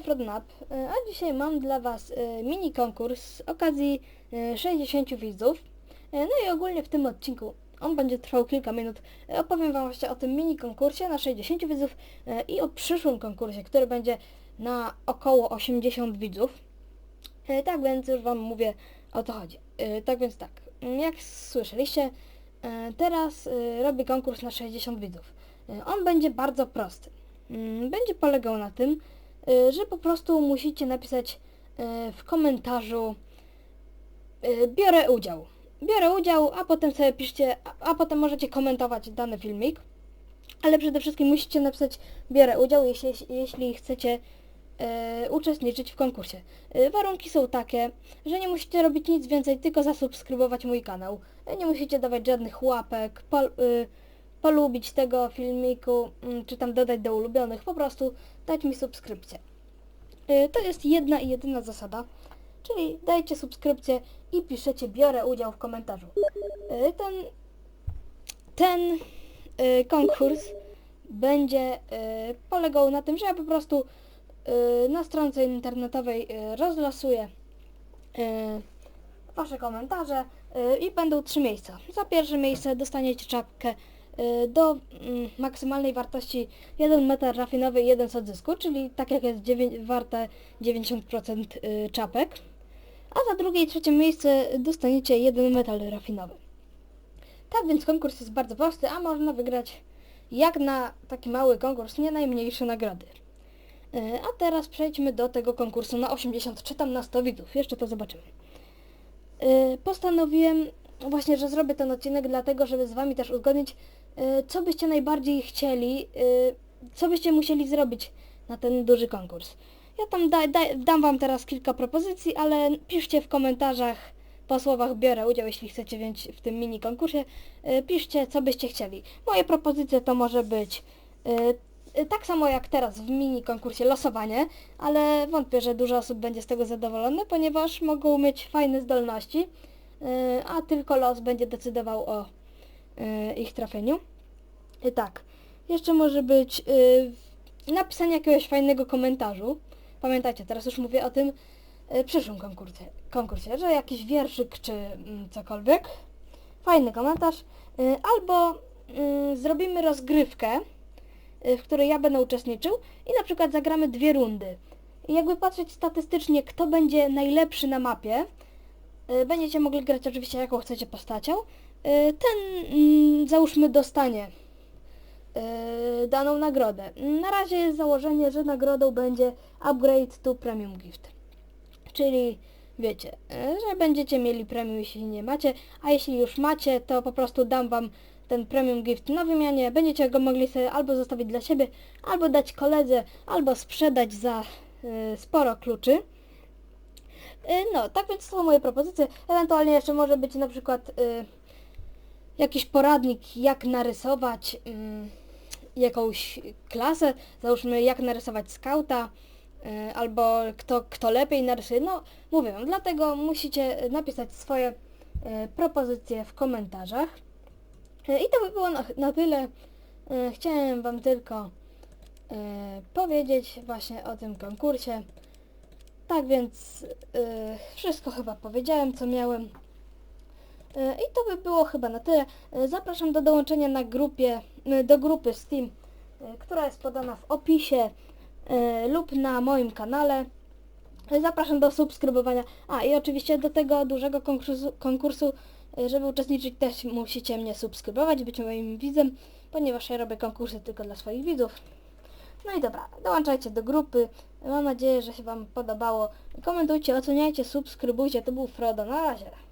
Frodnap, e, a dzisiaj mam dla Was e, mini konkurs z okazji e, 60 widzów. E, No i ogólnie w tym odcinku, on będzie trwał kilka minut, opowiem Wam właśnie o tym mini konkursie na 60 widzów i o przyszłym konkursie, który będzie na około 80 widzów. Tak więc już Wam mówię o co chodzi. Tak więc tak, jak słyszeliście, teraz robię konkurs na 60 widzów. On będzie bardzo prosty. Mm, Będzie polegał na tym, że po prostu musicie napisać y, w komentarzu y, biorę udział. Biorę udział, a potem sobie piszcie, a, potem możecie komentować dany filmik. Ale przede wszystkim musicie napisać biorę udział, jeśli, jeśli chcecie y, uczestniczyć w konkursie. Y, warunki są takie, że nie musicie robić nic więcej, tylko zasubskrybować mój kanał. Y, nie musicie dawać żadnych łapek, pol, y, polubić tego filmiku, mm, czy tam dodać do ulubionych, po prostu dać mi subskrypcję. Y, To jest jedna i jedyna zasada, czyli dajcie subskrypcję i piszecie biorę udział w komentarzu. Y, Ten, ten y, konkurs będzie polegał na tym, że ja po prostu na stronce internetowej rozlosuję Wasze komentarze i będą trzy miejsca. Za pierwsze miejsce dostaniecie czapkę do mm, maksymalnej wartości 1 metal rafinowy i 1 z odzysku, czyli tak jak jest dziewię- warte 90% y, czapek. A za drugie i trzecie miejsce dostaniecie 1 metal rafinowy. Tak więc konkurs jest bardzo prosty, a można wygrać jak na taki mały konkurs nie najmniejsze nagrody. Y, A teraz przejdźmy do tego konkursu na 80 czy tam na 100 widzów. Jeszcze to zobaczymy. Y, postanowiłem właśnie, że zrobię ten odcinek dlatego, żeby z Wami też uzgodnić, y, co byście najbardziej chcieli, y, co byście musieli zrobić na ten duży konkurs. Ja tam da, da, dam Wam teraz kilka propozycji, ale piszcie w komentarzach po słowach biorę udział, jeśli chcecie wziąć w tym mini konkursie. Y, piszcie, co byście chcieli. Moje propozycje to może być tak samo jak teraz w mini konkursie losowanie, ale wątpię, że dużo osób będzie z tego zadowolone, ponieważ mogą mieć fajne zdolności, a tylko los będzie decydował o ich trafieniu. I tak, jeszcze może być y, napisanie jakiegoś fajnego komentarzu. Pamiętajcie, teraz już mówię o tym przyszłym konkursie, konkursie, że jakiś wierszyk czy mm, cokolwiek. Fajny komentarz. Albo zrobimy rozgrywkę, w której ja będę uczestniczył i na przykład zagramy dwie rundy. I jakby patrzeć statystycznie, kto będzie najlepszy na mapie, będziecie mogli grać oczywiście jaką chcecie postacią, ten mm, załóżmy dostanie y, daną nagrodę. Na razie jest założenie, że nagrodą będzie upgrade to premium gift. Czyli wiecie, y, że będziecie mieli premium jeśli nie macie, a jeśli już macie, to po prostu dam wam ten premium gift na wymianie. Będziecie go mogli sobie albo zostawić dla siebie, albo dać koledze, albo sprzedać za y, sporo kluczy. Y, No, tak więc to są moje propozycje. Ewentualnie jeszcze może być na przykład y, jakiś poradnik, jak narysować ym, jakąś klasę, załóżmy jak narysować skauta, y, albo kto, kto lepiej narysuje. No, mówię, wam, dlatego musicie napisać swoje y, propozycje w komentarzach. Y, I to by było na, na tyle. Y, Chciałem Wam tylko y, powiedzieć właśnie o tym konkursie. Tak więc y, wszystko chyba powiedziałem, co miałem. Y, I to by było chyba na tyle. Y, Zapraszam do dołączenia na grupie, y, do grupy Steam, która jest podana w opisie lub na moim kanale. Zapraszam do subskrybowania. A i oczywiście do tego dużego konkursu, konkursu żeby uczestniczyć też musicie mnie subskrybować, być moim widzem, ponieważ ja robię konkursy tylko dla swoich widzów. No i dobra, dołączajcie do grupy. Mam nadzieję, że się Wam podobało. Komentujcie, oceniajcie, subskrybujcie. To był Frodo. Na razie.